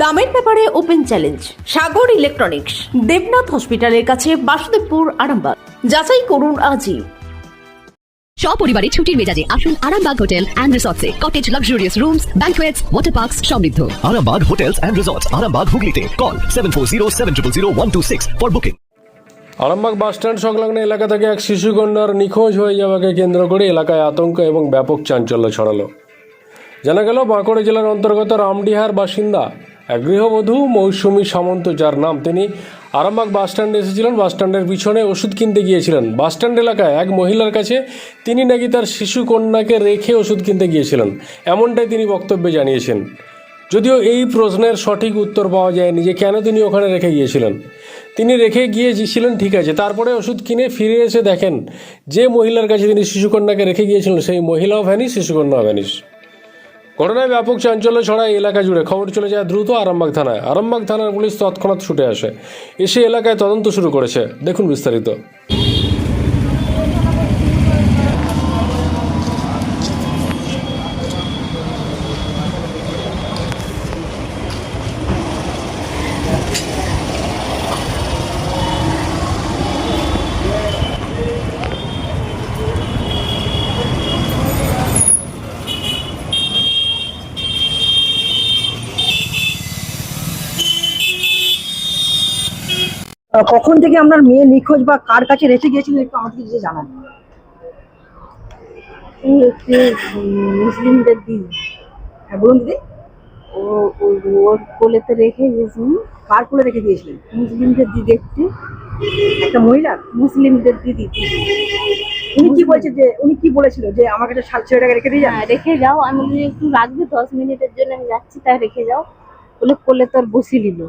দামের ব্যাপারে open challenge Sagar electronics Debnath হসপিটালের কাছে বাসুদেবপুর আরামবাগ। যাচাই করুন আজই। সপরিবারে ছুটির মেজাজে আসুন Arambagh hotel and রিসর্টসে। Cottage luxurious rooms banquets water parks সমৃদ্ধ। Arambag Hotels and Resorts, Arambag Hooghly Call 740 for booking. Arambag bus stand সংলগ্ন এলাকা থেকে এক শিশুকন্যার নিখোঁজ হয়ে যাওয়াকে কেন্দ্র করে এলাকায় আতঙ্ক এবং ব্যাপক চাঞ্চল্য ছড়ালো। জানা গেল বাঁকুড়া জেলার অন্তর্গত রামডিহার বাসিন্দা গৃহবধূ মৌসুমী সামন্ত, যার নাম তিনি আরামবাগ বাসস্ট্যান্ডে এসেছিলেন। বাসস্ট্যান্ডের পিছনে ওষুধ কিনতে গিয়েছিলেন। বাসস্ট্যান্ড এলাকায় এক মহিলার কাছে তিনি নাকি তার শিশু কন্যাকে রেখে ওষুধ কিনতে গিয়েছিলেন, এমনটাই তিনি বক্তব্যে জানিয়েছেন। যদিও এই প্রশ্নের সঠিক উত্তর পাওয়া যায়নি যে কেন তিনি ওখানে রেখে গিয়েছিলেন। তিনি রেখে গিয়েছিলেন, ঠিক আছে, তারপরে ওষুধ কিনে ফিরে এসে দেখেন যে মহিলার কাছে তিনি শিশুকন্যাকে রেখে গিয়েছিলেন, সেই মহিলাও ভ্যানিস শিশুকন্যাও ভ্যানিস ঘটনায় ব্যাপক চাঞ্চল্য ছড়ায় এলাকা জুড়ে। খবর চলে যায় দ্রুত আরামবাগ থানায়। আরামবাগ থানার পুলিশ তৎক্ষণাৎ ছুটে আসে। এসে এলাকায় তদন্ত শুরু করেছে। দেখুন বিস্তারিত। কখন থেকে আপনার মেয়ে নিখোঁজ বা কার কাছে রেখে গিয়েছিলেন একটু আমাকে যদি জানান। মুসলিমদের দিন। হ্যাঁ বলুন দিদি। ও ওর কোলেতে রেখে গেছি কার কোলে রেখে গিয়েছিলেন? মুসলিমদের দিদি একটি। একটা মহিলা? মুসলিমদের দিদি। উনি কি বলছে যে উনি কি বলেছিল যে আমার কাছে ষাট ছেলেটাকে রেখে দিয়ে যান? হ্যাঁ রেখে যাও। আমি একটু রাখবে দশ মিনিটের জন্য আমি যাচ্ছি তাই রেখে যাও। বলে কোলে তোর বসিয়ে নিল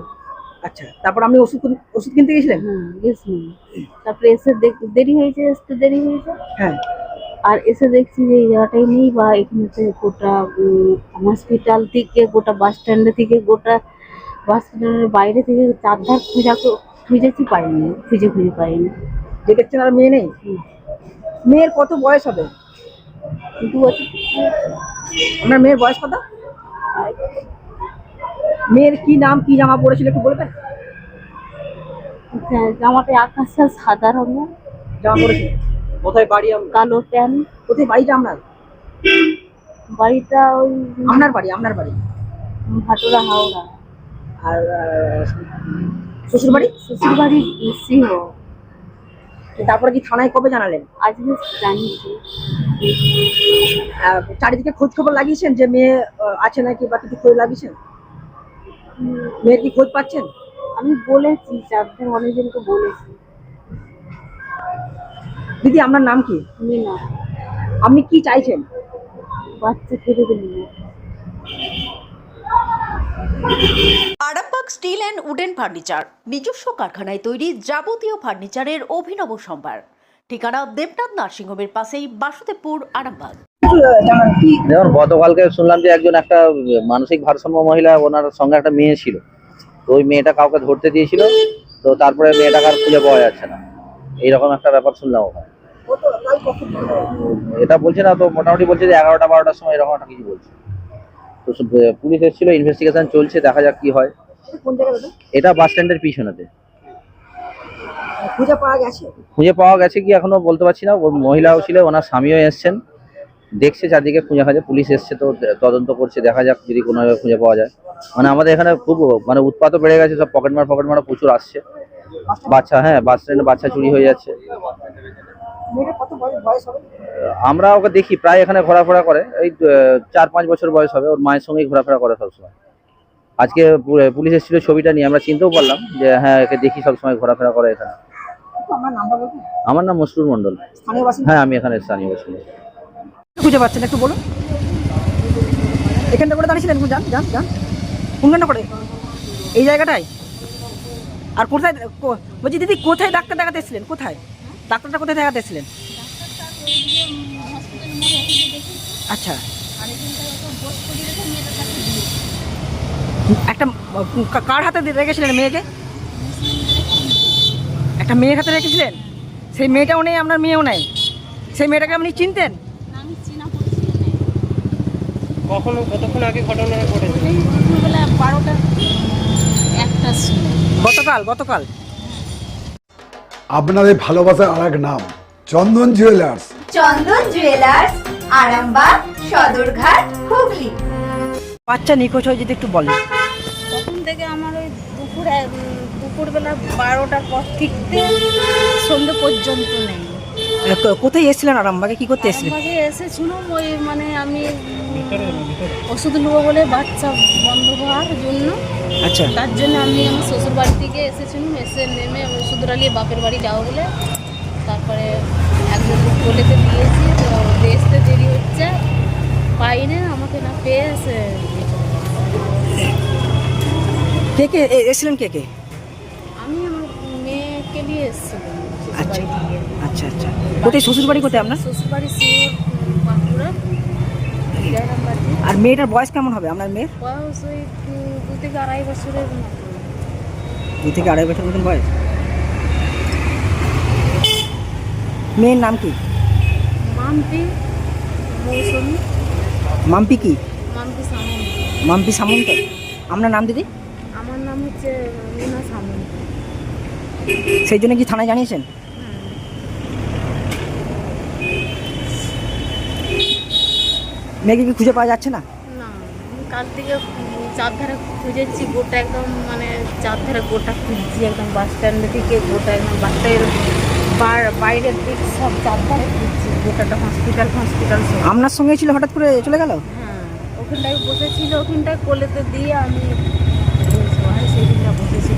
আচ্ছা তারপর আপনি ওষুধ কিন- ওষুধ কিনতে গেছিলেন? হ্যাঁ গেছি তারপরে এসে দেখ- দেরি হয়েছে আসতে দেরি হয়েছে। হ্যাঁ। আর এসে দেখছি যে এই জায়গাটাই নেই বা এখানেতে গোটা হসপিটাল থেকে গোটা বাস স্ট্যান্ডে থেকে গোটা বাস স্ট্যান্ডের বাইরে থেকে চারধার খোঁজা কো- খুঁজেছি পাইনি খুঁজে খুঁজে পাইনি। যে দেখছেন আর মেয়ে নেই? হুম। মেয়ের কত বয়স হবে? দু বছর। আপনার মেয়ের বয়স কত? মেয়ের কি নাম কি জামা পড়েছিল একটু বলবেন? হ্যাঁ, জামাটা আকাশটা সাদা রঙের। জামা পড়েছিল। কোথায় বাড়ি কালো প্যান্ট। কোথায় বাড়িটা আপনার? বাড়িটা ওই আপনার বাড়ি আপনার বাড়ি? ভাটুরা হাওড়া। আর শ্বশুর বাড়ি শ্বশুর বাড়ি সিংহ তারপরে কি থানায় কবে জানালেন? আজকে জানিয়েছি চারিদিকে খোঁজ খবর লাগিয়েছেন যে মেয়ে আছে নাকি বা কিছু খোঁজ লাগিয়েছেন? মেয়ের কি খোঁজ পাচ্ছেন? আমি বলেছি চারধার অনেকজনকে বলেছি। দিদি আপনার নাম কি? মিনা। আপনি কি চাইছেন? বাচ্চা ফিরে দিল Arambag steel and wooden furniture নিজস্ব কারখানায় তৈরি যাবতীয় ফার্নিচারের অভিনব সম্ভার। ঠিকানা দেবনাথ নার্সিংহোমের পাশেই বাসুদেবপুর, আরামবাগ। যেমন গতকালকে শুনলাম যে একজন একটা মানসিক ভারসাম্য মহিলা, ওনার সঙ্গে একটা মেয়ে ছিল। তো ওই মেয়েটা কাউকে ধরতে দিয়েছিল, তো তারপরে মেয়েটাকে আর খুঁজে পাওয়া যাচ্ছে না। এইরকম একটা ব্যাপার শুনলাম ওখানে। এটা বলছে না, তো মোটামুটি বলছে যে এগারোটা বারোটার সময় এরকম একটা কিছু বলছে। তো পুলিশ এসেছিল ইনভেস্টিগেশন চলছে, দেখা যাক কি হয়। এটা বাস স্ট্যান্ডের পিছনেতে। খুঁজে পাওয়া গেছে? খুঁজে পাওয়া গেছে কি এখনও বলতে পারছি না। মহিলাও ছিল ওনার স্বামীও এসছেন। দেখছে চারদিকে খুঁজে খাজে পুলিশ এসছে তো তদন্ত করছে দেখা যাক যদি কোনোভাবে খুঁজে পাওয়া যায়। মানে আমাদের এখানে খুব মানে উৎপাতও বেড়ে গেছে সব পকেট মার পকেট মারা প্রচুর আসছে। বাচ্চা হ্যাঁ বাস স্ট্যান্ডে বাচ্চা চুরি হয়ে যাচ্ছে। আমরা ওকে দেখি প্রায় এখানে ঘোরাফেরা করে। এই চার পাঁচ বছর বয়স হবে ওর মায়ের সঙ্গেই ঘোরাফেরা করে সবসময়। আজকে পুলিশ এসেছিল ছবিটা নিয়ে আমরা চিনতেও পারলাম যে হ্যাঁ একে দেখি সবসময় ঘোরাফেরা করে এখানে। আমার নাম মসরুর বাসিন্দা? হ্যাঁ আমি এখানে স্থানীয় বাসিন্দা। খুঁজে পাচ্ছেন একটু বলুন। এখানটা করে দাঁড়িয়েছিলেন যান যান যান। কোনখানটা করে? এই জায়গাটায়? আর কোথায় বলছি দিদি কোথায় ডাক্তার দেখাতে এসেছিলেন? কোথায়? ডাক্তারটা কোথায় দেখাতে এসেছিলেন? আচ্ছা। একটা কার হাতে রেখেছিলেন মেয়েকে? একটা মেয়ের হাতে রেখেছিলেন? সেই মেয়েটাও নেই আপনার মেয়েও নেই। সেই মেয়েটাকে আপনি চিনতেন? কখন কতক্ষণ আগে ঘটনা ঘটেছে? বারোটা গতকাল গতকাল। আপনাদের ভালোবাসার আর এক নাম চন্দন জুয়েলার্স। চন্দন জুয়েলার্স আরামবাগ সদরঘাট হুগলি। বাচ্চা নিখোঁজ হয়ে যদি একটু বলেন। তখন থেকে আমার ওই দুপুরে দুপুরবেলা বারোটার পর থেকে সন্ধ্যে পর্যন্ত নেই। কোথায় এসেছিলেন আরামবাগে? কি করতে এসেছিলেন? আমাকে এসেছিলাম ওই মানে আমি ওষুধ নেব বলে বাচ্চা বন্ধ হওয়ার জন্য। আচ্ছা। তার জন্য আমি আমার শ্বশুর বাড়ি থেকে এসেছিলাম এসে নেমে ওষুধ রালিয়ে বাপের বাড়ি যাব বলে তারপরে একজন বলেতে দিয়েছি তো আসতে দেরি হচ্ছে পাই না আমাকে না পেয়ে এসে কে কে এসেছিলেন কে কে? আচ্ছা। আচ্ছা আচ্ছা। কোথায়? শ্বশুর বাড়ি কোথায় আপনার? শ্বশুর বাড়ি বাঁকুড়া আর মেয়েটার বয়স কেমন হবে? আপনার মেয়ের? বয়স ওই দু থেকে আড়াই বছরের দু থেকে আড়াই বছর মতন বয়স? মেয়ের নাম কি? মাম্পি মৌসুমি। মাম্পি কি? মাম্পি সামন্ত। মাম্পি সামন্ত। আপনার নাম দিদি? আমার নাম হচ্ছে মিনা সামন্ত। সেই জন্য কি থানায় জানিয়েছেন? মেয়েকে কি খুঁজে পাওয়া যাচ্ছে না? কাল থেকে চারধারে খুঁজেছি গোটা একদম মানে চারধারে গোটা খুঁজছি একদম বাস স্ট্যান্ড থেকে গোটা একদম বাইরের দিক সব চারধারে খুঁজছি গোটাটা হসপিটাল আপনার সঙ্গে ছিল হঠাৎ করে চলে গেল? হ্যাঁ ওখানটায় বসেছিল ওখানটায় কোলেতে দিয়ে আমি সেই দিনটা বসেছিল